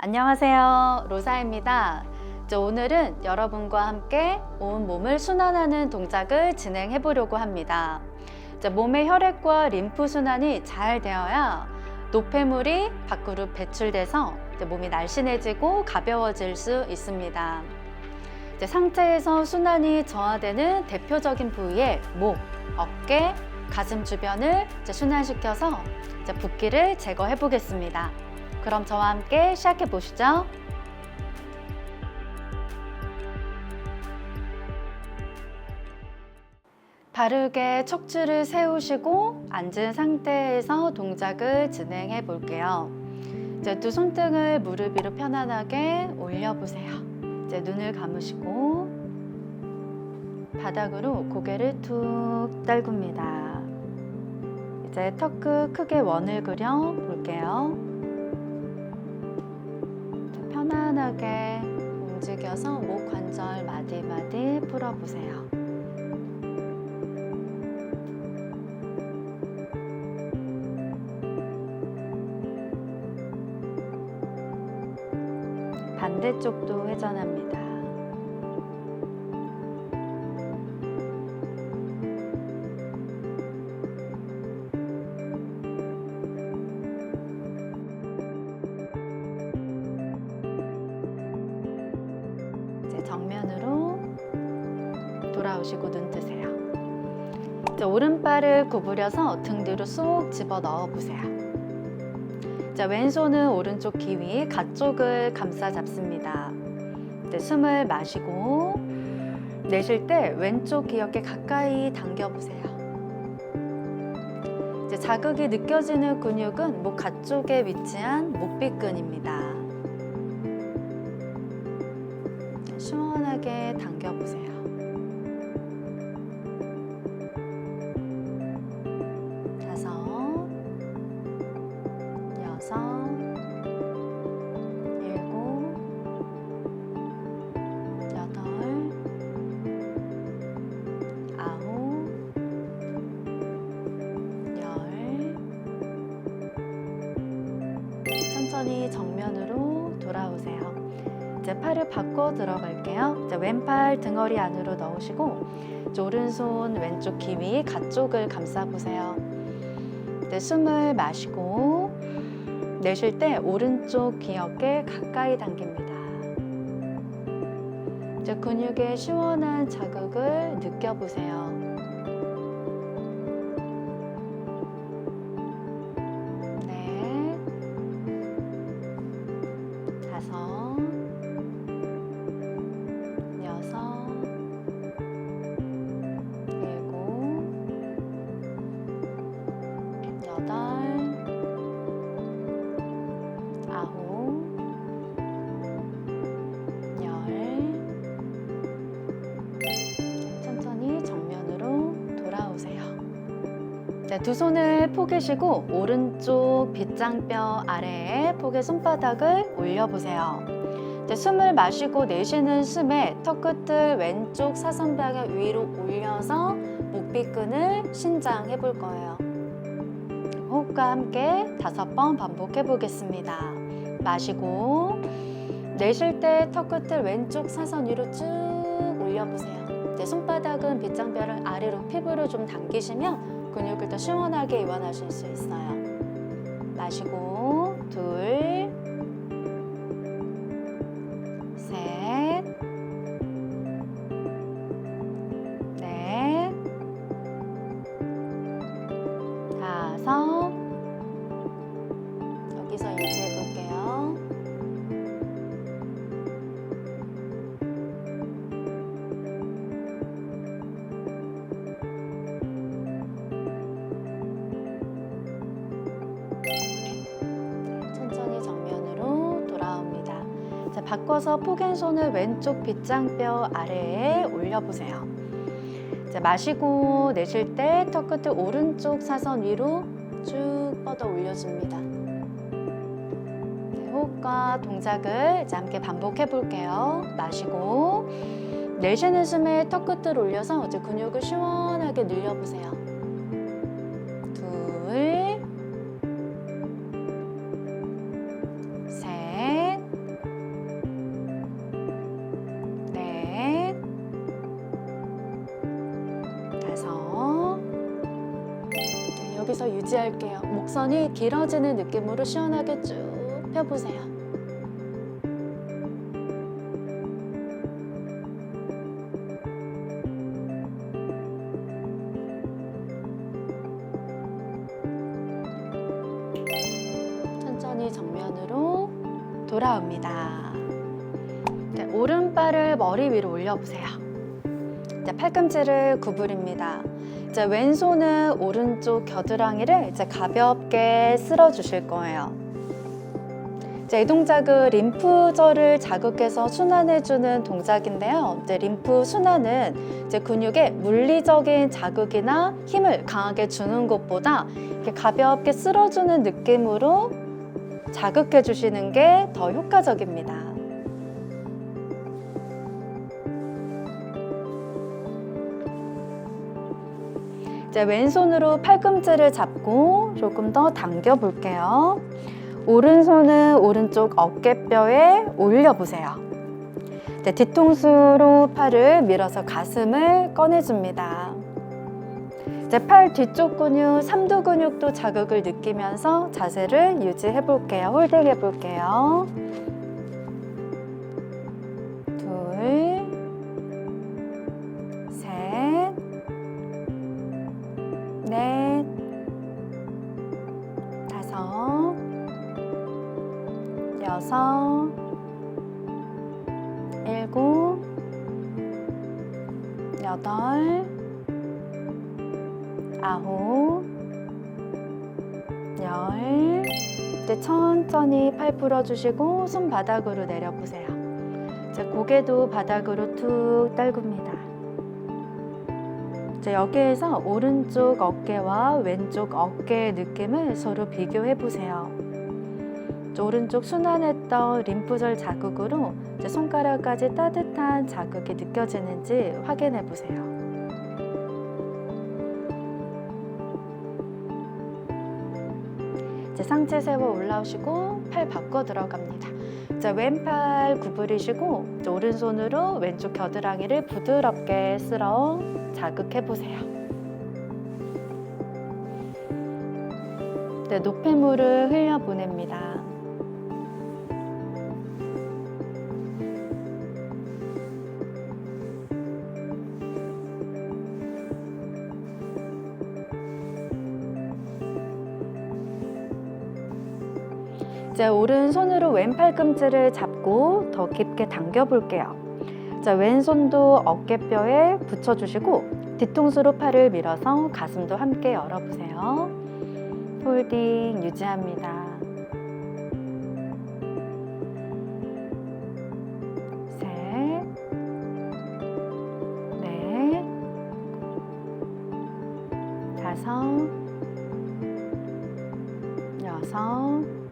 안녕하세요. 로사입니다. 오늘은 여러분과 함께 온 몸을 순환하는 동작을 진행해 보려고 합니다. 몸의 혈액과 림프 순환이 잘 되어야 노폐물이 밖으로 배출돼서 몸이 날씬해지고 가벼워질 수 있습니다. 상체에서 순환이 저하되는 대표적인 부위의 목, 어깨, 가슴 주변을 순환시켜서 붓기를 제거해 보겠습니다. 그럼 저와 함께 시작해 보시죠. 바르게 척추를 세우시고 앉은 상태에서 동작을 진행해 볼게요. 이제 두 손등을 무릎 위로 편안하게 올려 보세요. 이제 눈을 감으시고 바닥으로 고개를 툭 떨굽니다. 이제 턱끝 크게 원을 그려 볼게요. 편안하게 움직여서 목 관절 마디마디 풀어보세요. 반대쪽도 회전합니다. 정면으로 돌아오시고 눈 뜨세요. 이제 오른발을 구부려서 등 뒤로 쏙 집어 넣어 보세요. 자, 왼손은 오른쪽 귀위 가쪽을 감싸 잡습니다. 이제 숨을 마시고 내쉴 때 왼쪽 귀 어깨 가까이 당겨 보세요. 자극이 느껴지는 근육은 목 가쪽에 위치한 목비근입니다. 시원하게 당겨 보세요. 다섯, 여섯, 바꿔 들어갈게요. 이제 왼팔 등허리 안으로 넣으시고 오른손 왼쪽 귀위 가쪽을 감싸 보세요. 이제 숨을 마시고 내쉴 때 오른쪽 귀 어깨 가까이 당깁니다. 이제 근육의 시원한 자극을 느껴보세요. 자, 두 손을 포개시고 오른쪽 빗장뼈 아래에 포개 손바닥을 올려보세요. 이제 숨을 마시고 내쉬는 숨에 턱끝을 왼쪽 사선방향 위로 올려서 목비근을 신장 해 볼 거예요. 호흡과 함께 다섯 번 반복해 보겠습니다. 마시고 내쉴 때 턱끝을 왼쪽 사선 위로 쭉 올려보세요. 이제 손바닥은 빗장뼈를 아래로 피부를 좀 당기시면 근육을 더 시원하게 이완하실 수 있어요. 마시고 둘, 바꿔서 포갠 손을 왼쪽 빗장뼈 아래에 올려보세요. 자, 마시고 내쉴 때 턱 끝을 오른쪽 사선 위로 쭉 뻗어 올려줍니다. 네, 호흡과 동작을 이제 함께 반복해 볼게요. 마시고 내쉬는 숨에 턱 끝을 올려서 이제 근육을 시원하게 늘려보세요. 여기서 유지할게요. 목선이 길어지는 느낌으로 시원하게 쭉 펴보세요. 천천히 정면으로 돌아옵니다. 네, 오른발을 머리 위로 올려보세요. 이제 팔꿈치를 구부립니다. 이제 왼손은 오른쪽 겨드랑이를 이제 가볍게 쓸어 주실 거예요. 이제 이 동작은 림프절을 자극해서 순환해주는 동작인데요. 이제 림프 순환은 이제 근육에 물리적인 자극이나 힘을 강하게 주는 것보다 이렇게 가볍게 쓸어주는 느낌으로 자극해 주시는 게 더 효과적입니다. 이제 왼손으로 팔꿈치를 잡고 조금 더 당겨 볼게요. 오른손은 오른쪽 어깨뼈에 올려 보세요. 이제 뒤통수로 팔을 밀어서 가슴을 꺼내줍니다. 이제 팔 뒤쪽 근육, 삼두 근육도 자극을 느끼면서 자세를 유지해 볼게요. 홀딩 해 볼게요. 여섯, 일곱, 여덟, 아홉, 열. 이제 천천히 팔 풀어주시고 손 바닥으로 내려보세요. 이제 고개도 바닥으로 툭 떨굽니다. 이제 여기에서 오른쪽 어깨와 왼쪽 어깨의 느낌을 서로 비교해 보세요. 이제 오른쪽 순환했던 림프절 자극으로 이제 손가락까지 따뜻한 자극이 느껴지는지 확인해 보세요. 이제 상체 세워 올라오시고 팔 바꿔 들어갑니다. 자, 왼팔 구부리시고 이제 오른손으로 왼쪽 겨드랑이를 부드럽게 쓸어 자극해 보세요. 네, 노폐물을 흘려 보냅니다. 이제 오른손으로 왼팔 꿈치를 잡고 더 깊게 당겨 볼게요. 자, 왼손도 어깨뼈에 붙여주시고 뒤통수로 팔을 밀어서 가슴도 함께 열어보세요. 홀딩 유지합니다. 다섯, 여섯,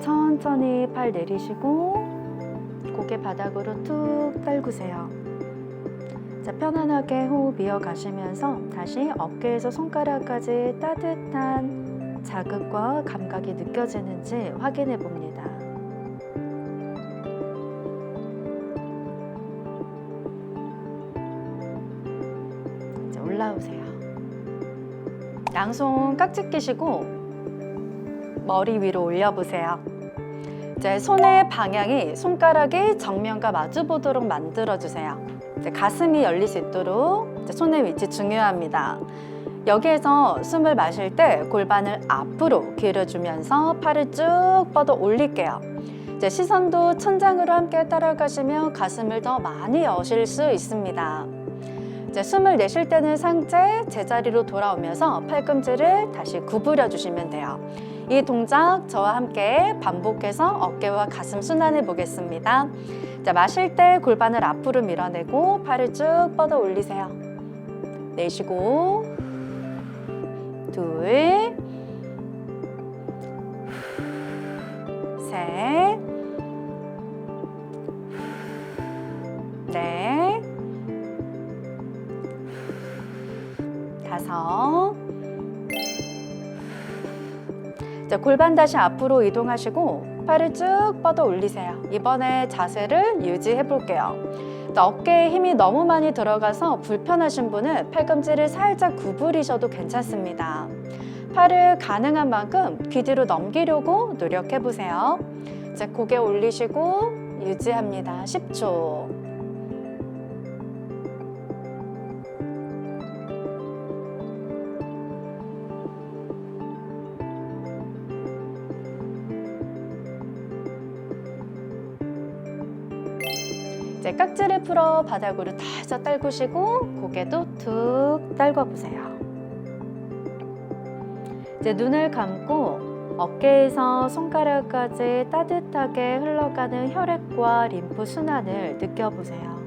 천천히 팔 내리시고 고개 바닥으로 툭 떨구세요. 자, 편안하게 호흡 이어가시면서 다시 어깨에서 손가락까지 따뜻한 자극과 감각이 느껴지는지 확인해 봅니다. 이제 올라오세요. 양손 깍지 끼시고 머리 위로 올려보세요. 이제 손의 방향이 손가락이 정면과 마주 보도록 만들어 주세요. 이제 가슴이 열릴 수 있도록 손의 위치 중요합니다. 여기에서 숨을 마실 때 골반을 앞으로 기울여주면서 팔을 쭉 뻗어 올릴게요. 이제 시선도 천장으로 함께 따라가시면 가슴을 더 많이 여실 수 있습니다. 이제 숨을 내쉴 때는 상체 제자리로 돌아오면서 팔꿈치를 다시 구부려 주시면 돼요. 이 동작 저와 함께 반복해서 어깨와 가슴 순환해 보겠습니다. 자, 마실 때 골반을 앞으로 밀어내고 팔을 쭉 뻗어 올리세요. 내쉬고 둘, 셋, 넷, 다섯. 자, 골반 다시 앞으로 이동하시고 팔을 쭉 뻗어 올리세요. 이번에 자세를 유지해 볼게요. 자, 어깨에 힘이 너무 많이 들어가서 불편하신 분은 팔꿈치를 살짝 구부리셔도 괜찮습니다. 팔을 가능한 만큼 귀 뒤로 넘기려고 노력해 보세요. 자, 고개 올리시고 유지합니다. 10초. 이제 깍지를 풀어 바닥으로 살짝 떨구시고 고개도 툭 떨궈 보세요. 이제 눈을 감고 어깨에서 손가락까지 따뜻하게 흘러가는 혈액과 림프 순환을 느껴보세요.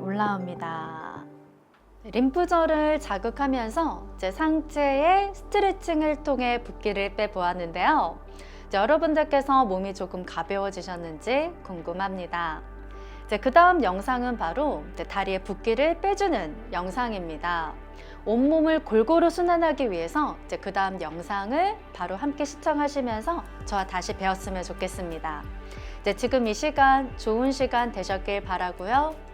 올라옵니다. 림프절을 자극하면서 이제 상체의 스트레칭을 통해 붓기를 빼보았는데요. 여러분들께서 몸이 조금 가벼워지셨는지 궁금합니다. 그 다음 영상은 바로 다리의 붓기를 빼주는 영상입니다. 온몸을 골고루 순환하기 위해서 그 다음 영상을 바로 함께 시청하시면서 저와 다시 배웠으면 좋겠습니다. 지금 이 시간 좋은 시간 되셨길 바라고요.